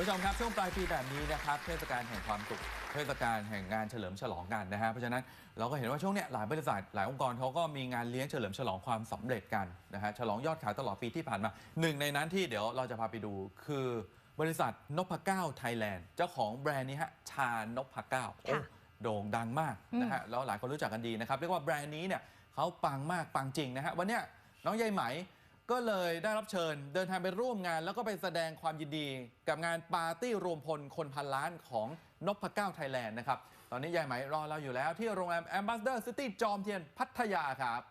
ผู้ชมครับช่วงปลายปีแบบนี้นะครับเทศกาลแห่งความสุขเทศกาลแห่งงานเฉลิมฉลองกันนะฮะเพราะฉะนั้นเราก็เห็นว่าช่วงเนี้ยหลายบริษัทหลายองค์กรเขาก็มีงานเลี้ยงเฉลิมฉลองความสำเร็จกันนะฮะฉลองยอดขายตลอดปีที่ผ่านมาหนึ่งในนั้นที่เดี๋ยวเราจะพาไปดูคือบริษัทนพเก้าไทยแลนด์เจ้าของแบรนด์นี้ฮะชานพเก้าโอ้ค่ะโด่งดังมากนะฮะแล้วหลายคนรู้จักกันดีนะครับเรียกว่าแบรนด์นี้เนี่ยเขาปังมากปังจริงนะฮะวันเนี้ยน้องใยไหม ก็เลยได้รับเชิญเดินทางไปร่วมงาน แล้วก็ไปแสดงความยินดี กับงานปาร์ตี้รวมพลคนพันล้านของนพเก้าไทยแลนด์นะครับ ตอนนี้ยายไหมรอเราอยู่แล้วที่โรงแรม Ambassador City จอมเทียนพัทยาครับ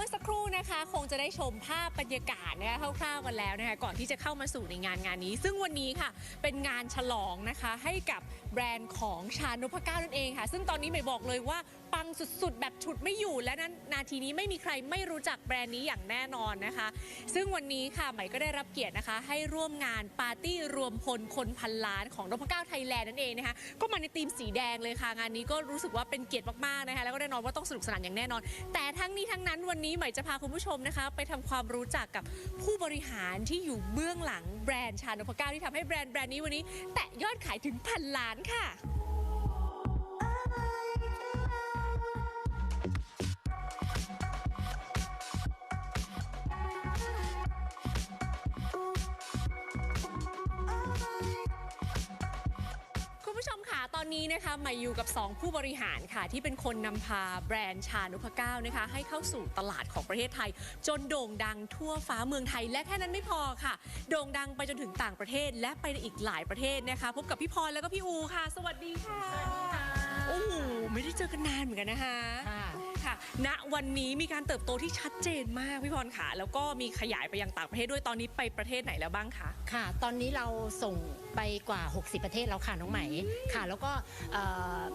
มค่ะเมื่อสักครู่ นะคะคงจะได้ชมภาพบรรยากาศนะคะคร่าวๆกันแล้วนะคะก่อนที่จะเข้ามาสู่ในงานงานนี้ ซึ่งวันนี้ค่ะเป็นงานฉลองนะคะให้กับแบรนด์ของชานพเก้านั่นเองค่ะ ซึ่งตอนนี้ใหม่บอกเลยว่าปังสุดๆ แบบฉุดไม่อยู่และนั้นนาทีนี้ไม่มีใครไม่รู้จักแบรนด์นี้อย่างแน่นอนนะคะ ซึ่งวันนี้ค่ะใหม่ก็ได้รับเกียรตินะคะ ให้ร่วมงานปาร์ตี้รวมพลคนพันล้านของนพเก้าไทยแลนด์นั่นเองนะคะก็มาในธีมสีแดงเลยค่ะงานนี้ก็รู้สึกว่าเป็นเกียรติมากๆนะคะแล้วก็แน่นอนว่าต้องสนุกสนานอย่างแน่นอน แต่ทั้งนี้ทั้งนั้นวันนี้ใหม่จะพาคุณผู้ชมนะคะไปทำความรู้จักกับผู้บริหารที่อยู่เบื้องหลังแบรนด์ชานพก้าที่ทำให้แบรนด์แบรนด์นี้วันนี้ แตะยอดขายถึงพันล้านค่ะ ตอนนี้นะคะใหม่อยู่กับ 2 ผู้บริหารค่ะ ที่เป็นคนนำพาแบรนด์ชานุพเก้านะคะ ให้เข้าสู่ตลาดของประเทศไทย จนโด่งดังทั่วฟ้าเมืองไทย และแค่นั้นไม่พอค่ะ โด่งดังไปจนถึงต่างประเทศ และไปในอีกหลายประเทศนะคะ พบกับพี่พรแล้วก็พี่อูค่ะ สวัสดีค่ะโอ้โหไม่ได้เจอกันนานเหมือนกันนะคะ ค่ะ ณ วันนี้มีการเติบโตที่ชัดเจนมากพี่พรค่ะ แล้วก็มีขยายไปยังต่างประเทศด้วยตอนนี้ไปประเทศไหนแล้วบ้างคะ ค่ะ ตอนนี้เราส่งไปกว่า 60 ประเทศแล้วค่ะน้องไหมค่ะ แล้วก็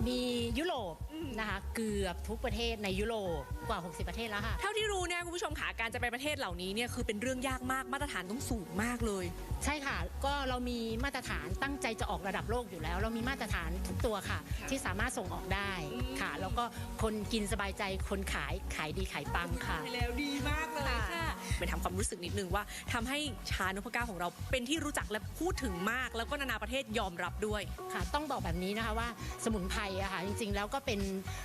มียุโรป นะคะเกือบทุกประเทศในยุโรปกว่า 60 ประเทศแล้วค่ะเท่าที่รู้เนี่ยคุณผู้ชมค่ะการจะไปประเทศเหล่านี้เนี่ยคือเป็นเรื่องยากมากมาตรฐานต้องสูงมากเลย ใช่ค่ะ ก็เรามีมาตรฐานตั้งใจจะออกระดับโลกอยู่แล้ว เรามีมาตรฐานทุกตัวค่ะค่ะที่สามารถส่งออกได้อืมค่ะ แล้วก็คนกินสบายใจคนขายขายดีขายปังค่ะไปแล้วดีมากเลยค่ะไปทำความรู้สึกนิดนึงว่าทำให้ชานพเก้าของเราเป็นที่รู้จักและพูดถึงมาก แล้วก็นานาประเทศยอมรับด้วยค่ะ ต้องบอกแบบนี้นะคะว่าสมุนไพรอะค่ะจริง ๆ แล้วก็เป็น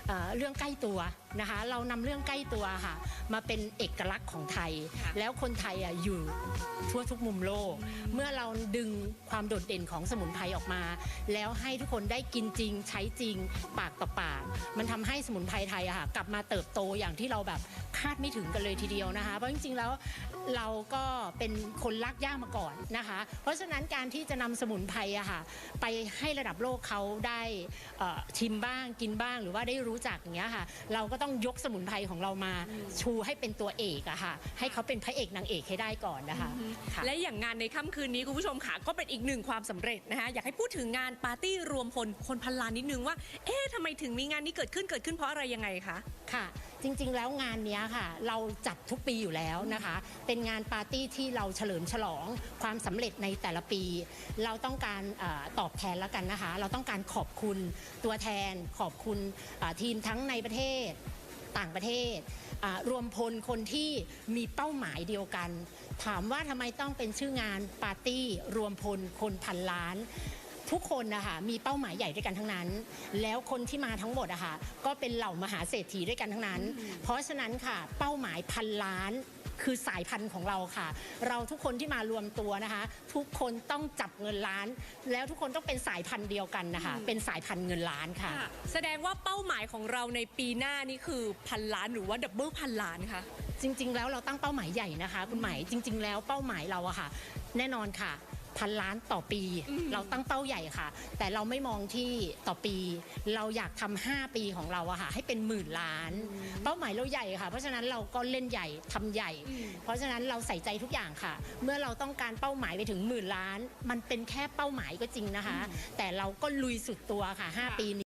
เอ่อเรื่องใกล้ตัวนะคะเรานำเรื่องใกล้ตัวค่ะมาเป็นเอกลักษณ์ของไทยค่ะแล้วคนไทยอะอยู่ทั่วทุกมุมโลก เมื่อเราดึงความโดดเด่นของสมุนไพรออกมา แล้วให้ทุกคนได้กินจริงใช้จริงปากต่อปาก มันทำให้สมุนไพรไทยอะค่ะกลับมาเติบโตอย่างที่เราแบบ คาดไม่ถึงกันเลยทีเดียวนะคะ เพราะจริงๆแล้วเราก็เป็นคนรักย่ามาก่อนนะคะ เพราะฉะนั้นการที่จะนำสมุนไพรอะค่ะไปให้ระดับโลกเขาได้เอ่อชิมบ้างกินบ้างหรือว่าได้รู้จักอย่างเงี้ยค่ะ เราก็ต้องยกสมุนไพรของเรามาชูให้เป็นตัวเอกอะค่ะ ให้เขาเป็นพระเอกนางเอกให้ได้ก่อนนะคะค่ะและอย่างงานในค่ำคืนนี้คุณผู้ชมค่ะก็เป็นอีกหนึ่งความสำเร็จนะคะอยากให้พูดถึงงานปาร์ตี้รวมพลคนพันล้านนิดนึงว่า เอ๊ะทำไมถึงมีงานนี้เกิดขึ้นเกิดขึ้นเพราะอะไรยังไงคะค่ะ จริง ๆ แล้วงานเนี้ยค่ะเราจัดทุกปีอยู่แล้วนะคะ เป็นงานปาร์ตี้ที่เราเฉลิมฉลองความสำเร็จในแต่ละปี เราต้องการเออตอบแทนแล้วกันนะคะ เราต้องการขอบคุณตัวแทน ขอบคุณอ่าทีมทั้งในประเทศ ต่างประเทศอ่ารวมพลคนที่มีเป้าหมายเดียวกัน ถามว่าทำไมต้องเป็นชื่องานปาร์ตี้ รวมพลคนพันล้าน ทุกคนนะคะมีเป้าหมายใหญ่ด้วยกันทั้งนั้น แล้วคนที่มาทั้งหมดอะค่ะก็เป็นเหล่ามหาเศรษฐีด้วยกันทั้งนั้น เพราะฉะนั้นค่ะเป้าหมายพันล้านคือสายพันธุ์ของเราค่ะ เราทุกคนที่มารวมตัวนะคะ ทุกคนต้องจับเงินล้าน แล้วทุกคนต้องเป็นสายพันธุ์เดียวกันนะคะ เป็นสายพันธุ์เงินล้านค่ะ แสดงว่าเป้าหมายของเราในปีหน้านี่คือพันล้านหรือว่าดับเบิลพันล้านคะจริง ๆ แล้วเราตั้งเป้าหมายใหญ่นะคะ คุณหมายจริง ๆ แล้วเป้าหมายเราอะค่ะ แน่นอนค่ะ พันล้านต่อปีอืมเราตั้งเป้าใหญ่ค่ะ แต่เราไม่มองที่ต่อปี เราอยากทำห้าปีของเราอะค่ะให้เป็นหมื่นล้าน เป้าหมายเราใหญ่ค่ะ เพราะฉะนั้นเราก็เล่นใหญ่ทำใหญ่อืมเพราะฉะนั้นเราใส่ใจทุกอย่างค่ะ เมื่อเราต้องการเป้าหมายไปถึงหมื่นล้าน มันเป็นแค่เป้าหมายก็จริงนะคะ แต่เราก็ลุยสุดตัวค่ะ 5 ปีนี้